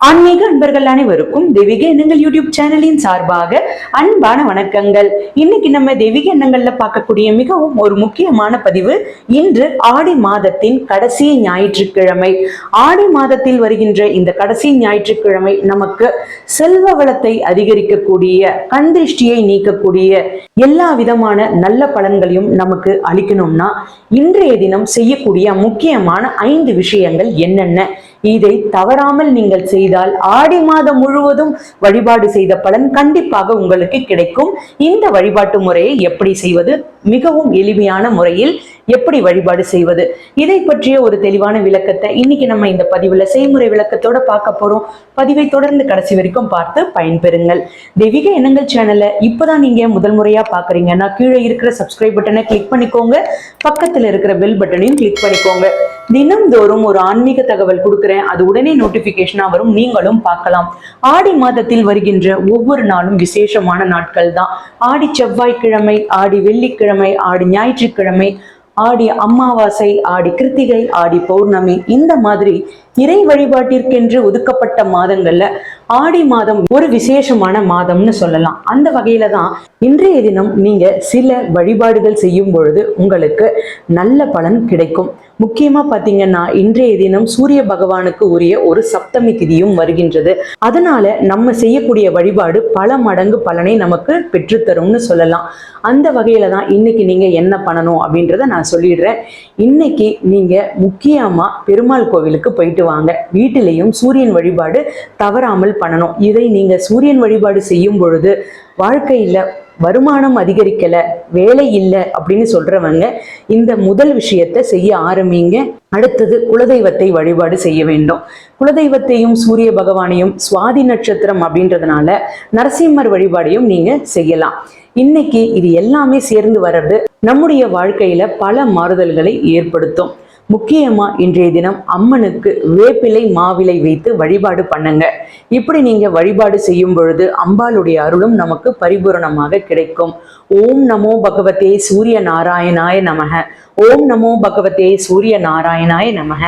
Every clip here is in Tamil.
ஆன்மீக அன்பர்கள் அனைவருக்கும் தெய்வீக எண்ணங்கள் யூடியூப் சேனலின் சார்பாக அன்பான வணக்கங்கள். இன்னைக்கு நம்ம தெய்வீக எண்ணங்கள்ல பார்க்கக்கூடிய மிகவும் ஒரு முக்கியமான பதிவு இன்று ஆடி மாதத்தின் கடைசி ஞாயிற்றுக்கிழமை. ஆடி மாதத்தில் வருகின்ற இந்த கடைசி ஞாயிற்றுக்கிழமை நமக்கு செல்வ வளத்தை அதிகரிக்கக்கூடிய கண் திருஷ்டியை நீக்கக்கூடிய எல்லா விதமான நல்ல பலன்களையும் நமக்கு அளிக்கணும்னா இன்றைய தினம் செய்யக்கூடிய முக்கியமான ஐந்து விஷயங்கள் என்னென்ன? இதை தவறாமல் நீங்கள் செய்தால் ஆடி மாதம் முழுவதும் வழிபாடு செய்த பலன் கண்டிப்பாக உங்களுக்கு கிடைக்கும். இந்த வழிபாட்டு முறையை எப்படி செய்வது? மிகவும் எளிமையான முறையில் எப்படி வழிபாடு செய்வது? இதை பற்றிய ஒரு தெளிவான விளக்கத்தை இன்னைக்கு நம்ம இந்த பதிவுல செய்முறை விளக்கத்தோட பார்க்க போறோம். பதிவை தொடர்ந்து கடைசி வரைக்கும் பார்த்து பயன்பெறுங்கள். தெய்வீக எண்ணங்கள் சேனலை இப்பதான் நீங்க முதல் முறையா பாக்குறீங்கன்னா கீழே இருக்கிற சப்ஸ்கிரைப் பட்டனை கிளிக் பண்ணிக்கோங்க. பக்கத்துல இருக்கிற பெல் பட்டனையும் கிளிக் பண்ணிக்கோங்க. தினம்தோறும் ஒரு ஆன்மீக தகவல் கொடுக்குறேன். அது உடனே நோட்டிபிகேஷனா வரும். நீங்களும் பார்க்கலாம். ஆடி மாதத்தில் வருகின்ற ஒவ்வொரு நாளும் விசேஷமான நாட்கள் தான். ஆடி செவ்வாய்க்கிழமை ஆடி வெள்ளிக்கிழமை ஆடி ஞாயிற்றுக்கிழமை ஆடி அமாவாசை ஆடி கிருத்திகை ஆடி பௌர்ணமி இந்த மாதிரி இறை வழிபாட்டிற்கென்று ஒதுக்கப்பட்ட மாதங்கள்ல ஆடி மாதம் ஒரு விசேஷமான மாதம்னு சொல்லலாம். அந்த வகையில தான் இன்றைய தினம் நீங்க சில வழிபாடுகள் செய்யும் பொழுது உங்களுக்கு நல்ல பலன் கிடைக்கும். முக்கியமா பாத்தீங்கன்னா இன்றைய தினம் சூரிய பகவானுக்கு உரிய ஒரு சப்தமி திதியும் வருகின்றது. அதனால நம்ம செய்யக்கூடிய வழிபாடு பல மடங்கு பலனை நமக்கு பெற்றுத்தரும்னு சொல்லலாம். அந்த வகையில தான் இன்னைக்கு நீங்க என்ன பண்ணணும் அப்படின்றத நான் சொல்லிடுறேன். இன்னைக்கு நீங்க முக்கியமா பெருமாள் கோவிலுக்கு போயிட்டு வாங்க வீட்டிலையும் சூரியன் வழிபாடு தவறாமல் பண்ணணும். இதை நீங்க சூரியன் வழிபாடு செய்யும் பொழுது வாழ்க்கையில வருமானம் அதிகரிக்கல வேலை இல்லை அப்படின்னு சொல்றவங்க இந்த முதல் விஷயத்தை செய்ய ஆரம்பிங்க. அடுத்தது குலதெய்வத்தை வழிபாடு செய்ய வேண்டும். குலதெய்வத்தையும் சூரிய பகவானையும் சுவாதி நட்சத்திரம் அப்படின்றதுனால நரசிம்மர் வழிபாடையும் நீங்க செய்யலாம். இன்னைக்கு இது எல்லாமே சேர்ந்து வர்றது நம்முடைய வாழ்க்கையில பல மாறுதல்களை ஏற்படுத்தும். முக்கியமா இன்றைய தினம் அம்மனுக்கு வேப்பிலை மாவிலை வைத்து வழிபாடு பண்ணுங்க. இப்படி நீங்க வழிபாடு செய்யும் பொழுது அம்பாளுடைய அருளும் நமக்கு பரிபூரணமாக கிடைக்கும். ஓம் நமோ பகவதே சூரிய நாராயணாய நமக. ஓம் நமோ பகவதே சூரிய நாராயணாய நமக.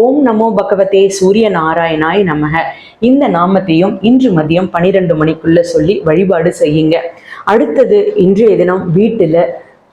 ஓம் நமோ பகவதே சூரிய நாராயணாய நமக. இந்த நாமத்தையும் இன்று மதியம் பனிரெண்டு மணிக்குள்ள சொல்லி வழிபாடு செய்யுங்க. அடுத்தது இன்றைய தினம் வீட்டுல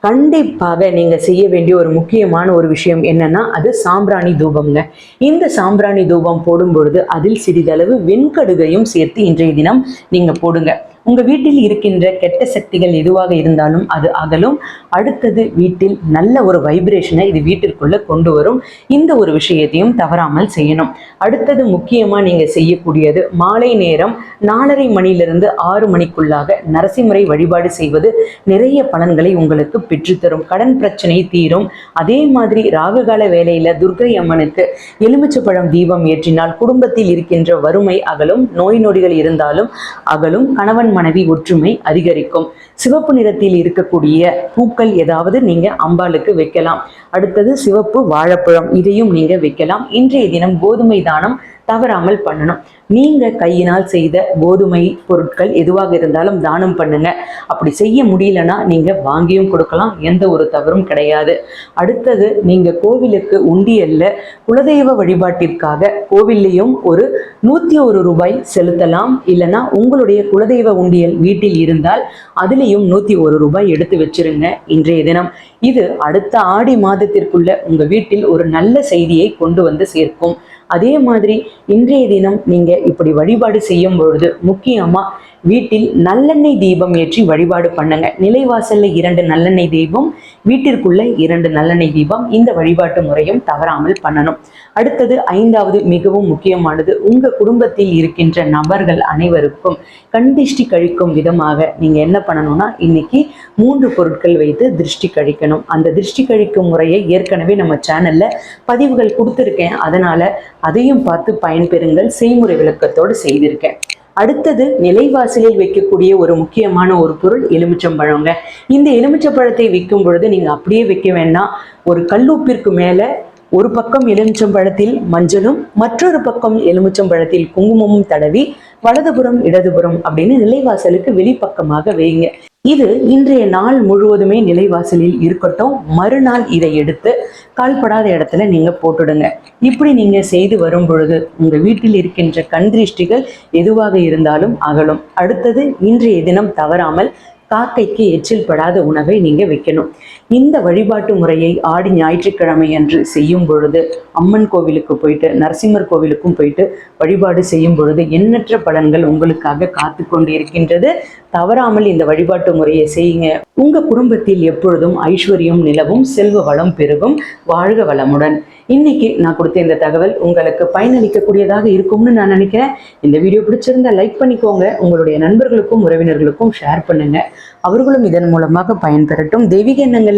கண்டிப்பாக நீங்க செய்ய வேண்டிய ஒரு முக்கியமான ஒரு விஷயம் என்னன்னா அது சாம்பிராணி தூபம்ங்க. இந்த சாம்பிராணி தூபம் போடும் பொழுது அதில் சிறிதளவு வெண்கடுகையும் சேர்த்து இன்றைய தினம் நீங்க போடுங்க. உங்க வீட்டில் இருக்கின்ற கெட்ட சக்திகள் எதுவாக இருந்தாலும் அது அகலும். அடுத்தது வீட்டில் நல்ல ஒரு வைப்ரேஷனை இது வீட்டிற்குள்ள கொண்டு வரும். இந்த ஒரு விஷயத்தையும் தவறாமல் செய்யணும். அடுத்தது முக்கியமா நீங்க செய்யக்கூடியது மாலை நேரம் நாலரை மணியிலிருந்து ஆறு மணிக்குள்ளாக நரசிம்மரை வழிபாடு செய்வது நிறைய பலன்களை உங்களுக்கு பெற்றுத்தரும். கடன் பிரச்சனை தீரும். அதே மாதிரி ராகுகால வேலையில துர்கை அம்மனுக்கு எலுமிச்சப்பழம் தீபம் ஏற்றினால் குடும்பத்தில் இருக்கின்ற வறுமை அகலும். நோய் நொடிகள் இருந்தாலும் அகலும். கணவன் மனைவி ஒற்றுமை அதிகரிக்கும். சிவப்பு நிறத்தில் இருக்கக்கூடிய பூக்கள் ஏதாவது நீங்க அம்பாளுக்கு வைக்கலாம். அடுத்தது சிவப்பு வாழைப்பழம் இதையும் நீங்க வைக்கலாம். இன்றைய தினம் கோதுமை தானம் தவறாமல் பண்ணணும். நீங்க கையினால் செய்த கோதுமை பொருட்கள் எதுவாக இருந்தாலும் தானம் பண்ணுங்க. அப்படி செய்ய முடியலன்னா நீங்க வாங்கியும் கொடுக்கலாம். எந்த ஒரு தவறும் கிடையாது. அடுத்தது நீங்க கோவிலுக்கு உண்டியல்ல குலதெய்வ வழிபாட்டிற்காக கோவில்லையும் ஒரு நூத்தி ஒரு ரூபாய் செலுத்தலாம். இல்லைன்னா உங்களுடைய குலதெய்வ உண்டியல் வீட்டில் இருந்தால் அதுலேயும் நூத்தி ஒரு ரூபாய் எடுத்து வச்சிருங்க இன்றைய தினம். இது அடுத்த ஆடி மாதத்திற்குள்ள உங்க வீட்டில் ஒரு நல்ல செய்தியை கொண்டு வந்து சேர்க்கும். அதே மாதிரி இன்றைய தினம் நீங்க இப்படி வழிபாடு செய்யும் பொழுது முக்கியமா வீட்டில் நல்லெண்ணெய் தீபம் ஏற்றி வழிபாடு பண்ணுங்க. நிலைவாசல்ல இரண்டு நல்லெண்ணெய் தீபம் வீட்டிற்குள்ள இரண்டு நல்லெண்ணெய் தீபம். இந்த வழிபாட்டு முறையும் தவறாமல் பண்ணணும். அடுத்தது ஐந்தாவது மிகவும் முக்கியமானது உங்க குடும்பத்தில் இருக்கின்ற நபர்கள் அனைவருக்கும் கண்திஷ்டி கழிக்கும் விதமாக நீங்க என்ன பண்ணணும்னா இன்னைக்கு மூன்று பொருட்கள் வைத்து திருஷ்டி கழிக்கணும். அந்த திருஷ்டி கழிக்கும் முறையை ஏற்கனவே நம்ம சேனல்ல பதிவுகள் கொடுத்துருக்கேன். அதனால அதையும் பார்த்து பயன்பெறுங்கள். செய்முறை விளக்கத்தோடு செய்திருக்கேன். அடுத்தது நிலைவாசலில் வைக்கக்கூடிய ஒரு முக்கியமான ஒரு பொருள் எலுமிச்சம்பழங்க. இந்த எலுமிச்சம்பழத்தை விற்கும் பொழுது நீங்க அப்படியே வைக்க வேண்டாம். ஒரு கல்லூப்பிற்கு மேல ஒரு பக்கம் எலுமிச்சம்பழத்தில் மஞ்சளும் மற்றொரு பக்கம் எலுமிச்சம்பழத்தில் குங்குமமும் தடவி வலதுபுறம் இடதுபுறம் அப்படின்னு நிலைவாசலுக்கு வெளிப்பக்கமாக வைங்க. இது இன்றைய நாள் முழுவதுமே நிலைவாசலில் இருக்கட்டும். மறுநாள் இதை எடுத்து கால்படாத இடத்துல நீங்க போட்டுடுங்க. இப்படி நீங்க செய்து வரும் பொழுது உங்க வீட்டில் இருக்கின்ற கண் திருஷ்டிகள் எதுவாக இருந்தாலும் அகலும். அடுத்தது இன்றைய தினம் தவறாமல் காக்கைக்கு எச்சில் படாத உணவை நீங்க வைக்கணும். இந்த வழிபாட்டு முறையை ஆடி ஞாயிற்றுக்கிழமை அன்று செய்யும் பொழுது அம்மன் கோவிலுக்கு போயிட்டு நரசிம்மர் கோவிலுக்கும் போயிட்டு வழிபாடு செய்யும் பொழுது எண்ணற்ற பலன்கள் உங்களுக்காக காத்து கொண்டு இருக்கின்றது தவறாமல் இந்த வழிபாட்டு முறையை செய்யுங்க. உங்க குடும்பத்தில் எப்பொழுதும் ஐஸ்வர்யம் நிலவும் செல்வ வளம் பெருகும். வாழ்க வளமுடன். இன்னைக்கு நான் கொடுத்த இந்த தகவல் உங்களுக்கு பயனளிக்கக்கூடியதாக இருக்கும்னு நான் நினைக்கிறேன். இந்த வீடியோ பிடிச்சிருந்தா லைக் பண்ணிக்கோங்க. உங்களுடைய நண்பர்களுக்கும் உறவினர்களுக்கும் ஷேர் பண்ணுங்க. அவர்களும் இதன் மூலமாக பயன்பெறட்டும் தெய்வீக